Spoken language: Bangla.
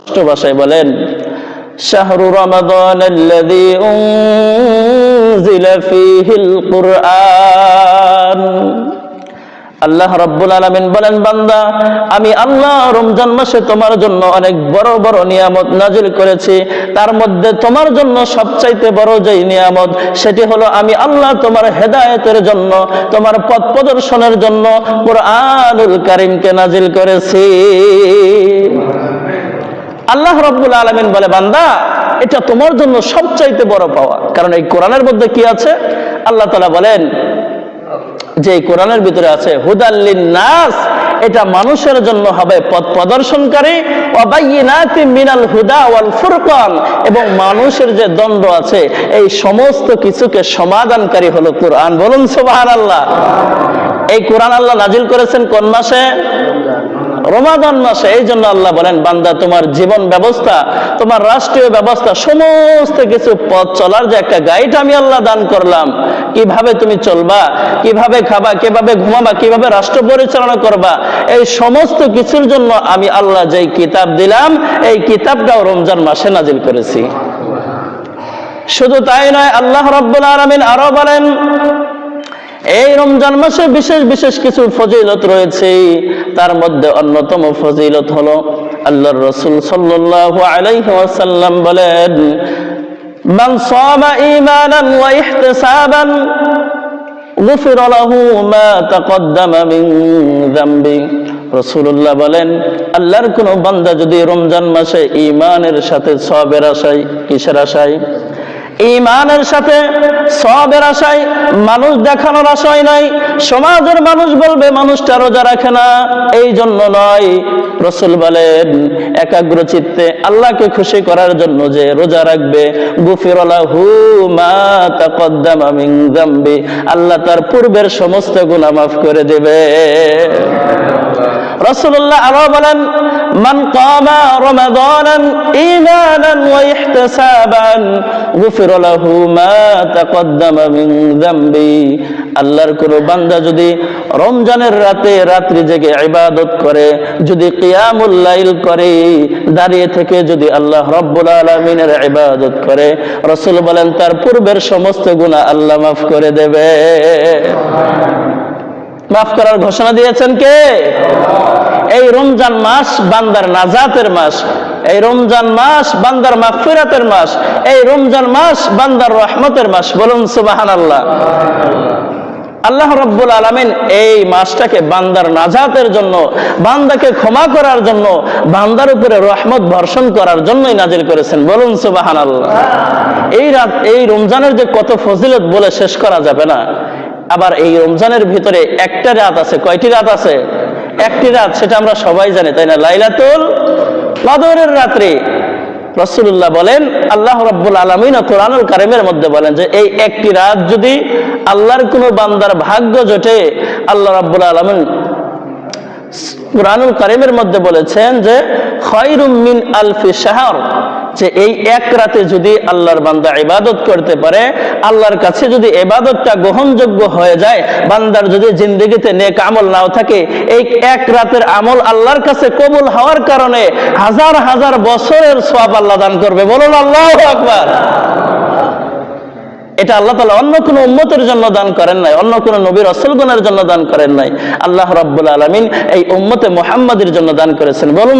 স্পষ্ট ভাষায় বলেন শাহরু রমাদান الذي أنزل فيه القرآن আল্লাহ রব্বুল আলামিন বলেন বান্দা আমি আল্লাহ রমজান মাসে তোমার জন্য অনেক বড় বড় নিয়ামত নাজিল করেছি তার মধ্যে তোমার জন্য সবচাইতে বড় যেই নিয়ামত সেটি হলো আমি আল্লাহ তোমার হেদায়েতের জন্য তোমার পথ প্রদর্শনের জন্য কোরআনুল কারিমকে নাজিল করেছি আল্লাহ রব্বুল আলমিন বলে, বান্দা, এটা তোমার জন্য সবচাইতে বড় পাওয়া কারণ এই কোরআনের মধ্যে কি আছে? আল্লাহ তালা বলেন, যে এই কোরআনের ভিতরে আছে হুদাল্লিন নাস এটা মানুষের জন্য হবে পথ প্রদর্শনকারী মিনাল হুদা ওয়াল ফুরকান। এবং মানুষের যে দণ্ড আছে, এই সমস্ত কিছুকে সমাধানকারী হলো কোরআন। বলুন সুবহানাল্লাহ। এই কোরআন আল্লাহ নাজিল করেছেন কোন মাসে? রমাদান মাসে, এই জন্য আল্লাহ বলেন, বান্দা, তোমার জীবন ব্যবস্থা, তোমার রাষ্ট্রীয় ব্যবস্থা, সমস্ত কিছু পথ চলার যে একটা গাইড আমি আল্লাহ দান করলাম। কীভাবে তুমি চলবা, কীভাবে খাবা, কীভাবে ঘুমাবা, কীভাবে রাষ্ট্র পরিচালনা করবা, এই সমস্ত কিছুর জন্য আমি আল্লাহ যেই কিতাব দিলাম, এই কিতাবটাও রমজান মাসে নাজিল করেছি। শুধু তাই নয়, আল্লাহ রব্বুল আলমিন আরও বলেন এই রমজান মাসে বিশেষ বিশেষ কিছু ফজিলত রয়েছে। তার মধ্যে অন্যতম ফজিলত হলো আল্লাহর রসুল সাল্লাল্লাহু আলাইহি ওয়াসাল্লাম বলেন, মান সামা ঈমানান ওয়া ইহতিসাবান, গুফির লাহু মা তাকদ্দামা মিন যামবি। রাসূলুল্লাহ বলেন, আল্লাহর কোন বান্দা যদি রমজান মাসে ইমানের সাথে সবের আশায়, কিসের আশায়? ইমানের সাথে সবের আশায়, মানুষ দেখানোর আশায় নাই, সমাজের মানুষ বলবে, মানুষটা রোজা রাখে না। এই জন্য নয়, রসুল বলেন, একাগ্র চিত্তে আল্লাহকে খুশি করার জন্য যে রোজা রাখবে আল্লাহ তার পূর্বের সমস্ত গুনাহ মাফ করে দেবে। রাসূলুল্লাহ আরও বলেন, মান কামা রমাদানান ঈমানান ওয়া ইহতিসাবান, গুফির লাহু মা তাকদ্দামা মিন যামবি। আল্লাহর কোন বান্দা যদি রমজানের রাতে রাত্রি জেগে ইবাদত করে, যদি কিয়ামুল লাইল করে, দাঁড়িয়ে থেকে যদি আল্লাহ রব্বুল আলামিনের ইবাদত করে, রাসূল বলেন, তার পূর্বের সমস্ত গুনাহ আল্লাহ মাফ করে দেবে। মাফ করার ঘোষণা দিয়েছেন কে? এই রমজান মাস বান্দার নাজাতের মাস, এই রমজান মাস বান্দার মাগফিরাতের মাস, এই রমজান মাস বান্দার রহমতের মাস। বলুন সুবাহান আল্লাহ আল্লাহ রব্বুল আলমিন এই মাসটাকে বান্দার নাজাতের জন্য, বান্দাকে ক্ষমা করার জন্য, বান্দার উপরে রহমত বর্ষণ করার জন্যই নাজিল করেছেন। বলুন সুবাহান আল্লাহ এই রাত, এই রমজানের যে কত ফজিলত বলে শেষ করা যাবে না। আবার এই রমজানের ভিতরে একটা রাত আছে, কয়টি রাত আছে? একটি রাত, সেটা আমরা সবাই জানি, তাই না? লাইলাতুল কদরের রাত্রি। রসুল্লাহ বলেন, আল্লাহ রব্বুল আলমিন কোরআনুল কারিমের মধ্যে বলেন যে, এই একটি রাত যদি আল্লাহর কোনো বান্দার ভাগ্য জোটে, আল্লাহ রব্বুল আলমিন কোরআনুল কারিমের মধ্যে বলেছেন যে, খয়রুম মিন আলফি শাহর। যে এই এক রাতে যদি আল্লাহর বান্দা ইবাদত করতে পারে, আল্লাহর কাছে যদি ইবাদতটা গ্রহণযোগ্য হয়ে যায়, বান্দার যদি জিন্দগিতে নেক আমল নাও থাকে, এই এক রাতের আমল আল্লাহর কাছে কবুল হওয়ার কারণে হাজার হাজার বছরের সওয়াব আল্লাহ দান করবে। বলুন, আল্লাহু আকবার। এটা আল্লাহ তালা অন্য কোনো উম্মতের জন্য দান করেন নাই, অন্য কোনো নবীর রসুলগণের জন্য দান করেন নাই। আল্লাহ রাব্বুল আলমিন এই উম্মতে মোহাম্মদের জন্য দান করেছেন। বলুন